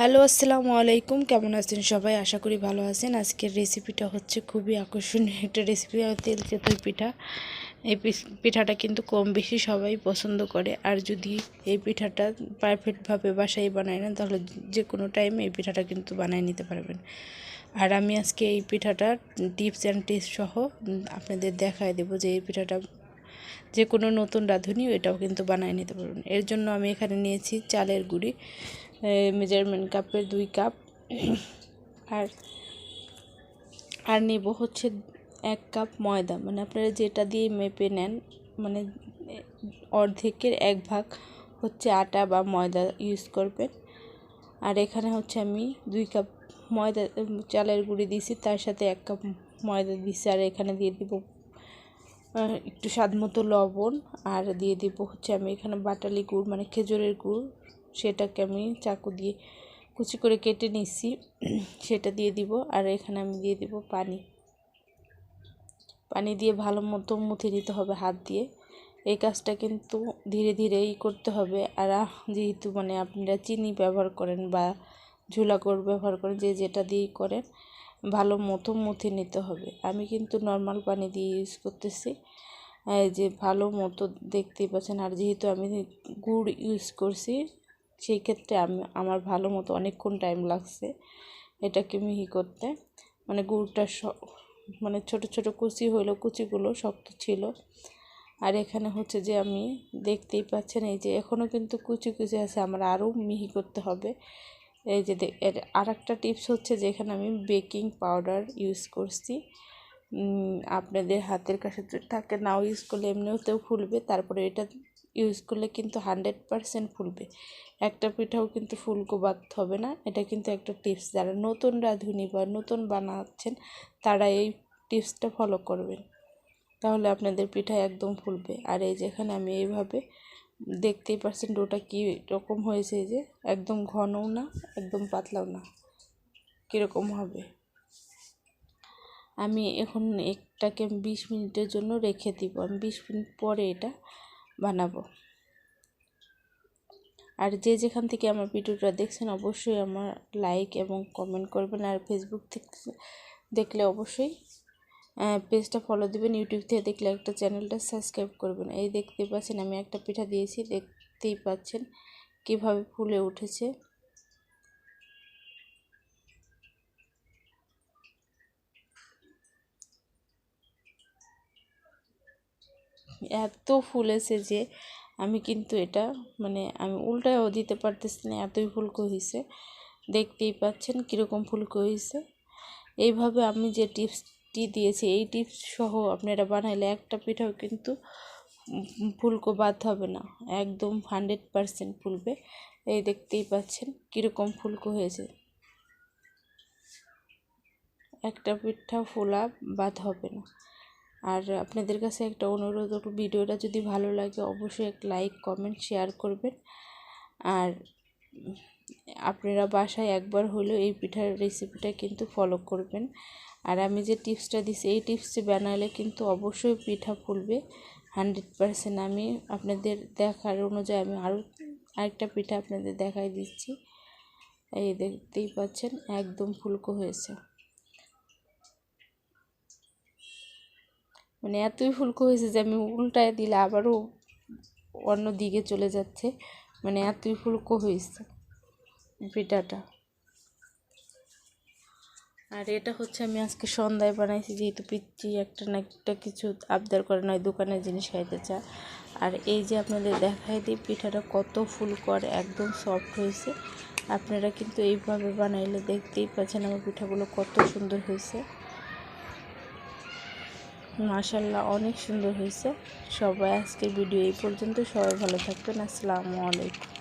Hello, আসসালামু আলাইকুম। কেমন আছেন সবাই? আশা করি ভালো আছেন। আজকের রেসিপিটা হচ্ছে খুবই আকর্ষণীয় একটা রেসিপি তেল চেতই পিঠা। এই পিঠাটা কিন্তু কম বেশি সবাই পছন্দ করে। আর যদি এই পিঠাটা পারফেক্টভাবে বাসায় বানায় না তাহলে যে কোনো টাইম এই পিঠাটা কিন্তু বানিয়ে নিতে পারবেন। আর আমি আজকে এই পিঠাটার টিপস অ্যান্ড টিপস সহ আপনাদের দেখায় দেবো যে এই পিঠাটা যে কোনো নতুন রাঁধুনি এটাও কিন্তু বানিয়ে নিতে পারবেন। এর জন্য আমি এখানে নিয়েছি চালের গুঁড়ি মেজারমেন্ট কাপের দুই কাপ, আর আর নেব হচ্ছে এক কাপ ময়দা। মানে আপনারা যেটা দিয়ে মেপে নেন মানে অর্ধেকের এক ভাগ হচ্ছে আটা বা ময়দা ইউজ করবেন। আর এখানে হচ্ছে আমি দুই কাপ ময়দা, চালের গুঁড়ি দিয়েছি, তার সাথে এক কাপ ময়দা দিয়েছি, আর এখানে দিয়ে দিব একটু স্বাদ মতো লবণ আর দিয়ে দিব হচ্ছে আমি এখানে বাটালি গুড় মানে খেজুরের গুড়। সেটাকে আমি চাকু দিয়ে কুচি করে কেটে নিচ্ছি সেটা দিয়ে দিব আর এখানে আমি দিয়ে দিব পানি। পানি দিয়ে ভালো মতো মুথে নিতে হবে হাত দিয়ে। এই কাজটা কিন্তু ধীরে ধীরেই করতে হবে। আর যেহেতু মানে আপনারা চিনি ব্যবহার করেন বা ঝোলা গুড় ব্যবহার করেন, যে যেটা দিয়েই করেন ভালো মতো মুথে নিতে হবে। আমি কিন্তু নর্মাল পানি দিয়ে ইউজ করতেছি। যে ভালো মতো দেখতেই পাচ্ছেন। আর যেহেতু আমি গুড় ইউজ করছি, সেই ক্ষেত্রে আমি, আমার ভালো মতো অনেকক্ষণ টাইম লাগছে এটাকে মিহি করতে। মানে গুড়টা মানে ছোট ছোট কুচি হইল কুচিগুলো শক্ত ছিল। আর এখানে হচ্ছে যে আমি দেখতেই পাচ্ছেন, এই যে এখনও কিন্তু কুচি কুচি আছে, আমার আরও মিহি করতে হবে। এই যে এর আর একটা টিপস হচ্ছে যে এখানে আমি বেকিং পাউডার ইউজ করছি। আপনাদের হাতের কাছে থাকে, নাও ইউজ করলে এমনিতেও ফুলবে, তারপরে এটা ইউজ করলে কিন্তু হান্ড্রেড পারসেন্ট ফুলবে। একটা পিঠাও কিন্তু ফুলকো বাদ হবে না। এটা কিন্তু একটা টিপস। যারা নতুন রাঁধুনি বা নতুন বানাচ্ছেন, তারা এই টিপসটা ফলো করবেন। তাহলে আপনাদের পিঠা একদম ফুলবে। আর এই যেখানে আমি এইভাবে দেখতেই পাচ্ছেন ডোটা কী রকম হয়েছে যে, একদম ঘনও না, একদম পাতলাও না। কীরকম হবে? আমি এখন একটাকে বিশ মিনিটের জন্য রেখে দিব। আমি বিশ মিনিট পরে এটা বানাবো। আর যে যেখান থেকে আমার ভিডিওটা দেখছেন, অবশ্যই আমার লাইক এবং কমেন্ট করবেন। আর ফেসবুক থেকে দেখলে অবশ্যই পেজটা ফলো দিবেন ইউটিউব থেকে দেখলে একটা চ্যানেলটা সাবস্ক্রাইব করবেন। এই দেখতে পাচ্ছেন, আমি একটা পিঠা দিয়েছি, দেখতেই পাচ্ছেন কীভাবে ফুলে উঠেছে। এত ফুলেছে যে আমি কিন্তু এটা মানে আমি উল্টায়ও দিতে পারতেছি না, এতই ফুলকো হয়েছে দেখতেই পাচ্ছেন কীরকম ফুলকো হয়েছে এইভাবে আমি যে টিপসটি দিয়েছি, এই টিপস সহ আপনারা বানাইলে একটা পিঠাও কিন্তু ফুলকো বাদ হবে না, একদম হান্ড্রেড পারসেন্ট ফুলবে। এই দেখতেই পাচ্ছেন কীরকম ফুলকো হয়েছে। একটা পিঠা ফোলা বাদ হবে না। আর আপনাদের কাছে একটা অনুরোধ, ভিডিওটা যদি ভালো লাগে অবশ্যই এক লাইক, কমেন্ট, শেয়ার করবেন। আর আপনারা বাসায় একবার হলেও এই পিঠার রেসিপিটা কিন্তু ফলো করবেন। আর আমি যে টিপসটা দিছি, এই টিপসটি বানালে কিন্তু অবশ্যই পিঠা ফুলবে হান্ড্রেড পারসেন্ট। আমি আপনাদের দেখার অনুযায়ী আমি আরও আরেকটা পিঠা আপনাদের দেখাই দিচ্ছি। এই দেখতেই পাচ্ছেন, একদম ফুলকো হয়েছে। মানে এতই ফুলকো হয়েছে যে আমি উল্টায় দিলে আবারও অন্য দিকে চলে যাচ্ছে। মানে এতই ফুলকো হয়েছে পিঠাটা। আর এটা হচ্ছে আমি আজকে সন্ধ্যায় বানাইছি, যেহেতু পিচ্ছি একটা না একটা কিছু আবদার করে নয়, দোকানের জিনিস খাইতে চা আর এই যে আপনাদের দেখাই দিই, পিঠাটা কত ফুল করে, একদম সফট হয়েছে। আপনারা কিন্তু এইভাবে বানাইলে দেখতেই পাচ্ছেন আমার পিঠাগুলো কত সুন্দর হয়েছে। মাশাল্লাহ অনেক সুন্দর হয়েছে। সবাই আজকের ভিডিও এই পর্যন্ত, সবাই ভালো থাকবেন, আসসালামু আলাইকুম।